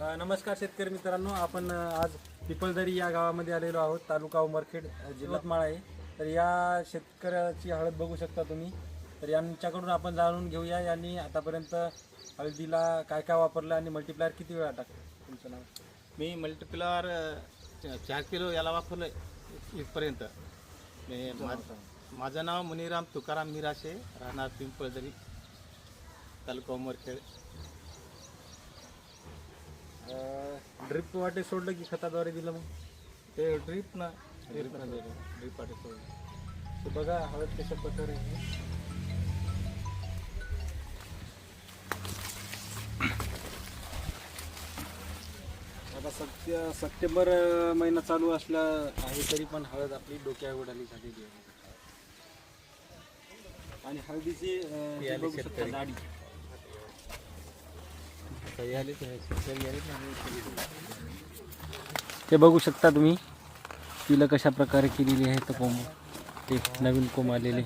नमस्कार शेतकरी मित्रांनो आपण आज पिपळदरी या गावामध्ये आलेलो आहोत तालुका उमरखेड माळ आहे. तर या शेतकऱ्याची हळद बघू शकता तुम्ही. तर यांच्याकडून आपण जाणून घेऊया यांनी आतापर्यंत हळदीला काय काय वापरलं आणि मल्टीप्लायर किती वेळा टाकलं? तुमचं नाव? मी मल्टीप्लावर चार किलो याला वापरलं इथपर्यंत. मी मा- माझं नाव मुनिराम तुकाराम मिराशे राहणार पिंपळदरी तालुका उमरखेड. ड्रिप वाटे सोडलं की खताद्वारे दिलं मग ते ड्रीप ना ड्रीप ना ड्रीप पाठी सोडलं तर बघा हळद कशा प्रकारे आहे. आता सत्य सप्टेंबर महिना चालू असला आहे तरी पण हळद आपली डोक्या उडाली झालेली आहे आणि हळदीची. जाडी ते बघू शकता तुम्ही तिला कशा प्रकारे केलेली आहे तर कोंब. ते नवीन कोंब आलेले.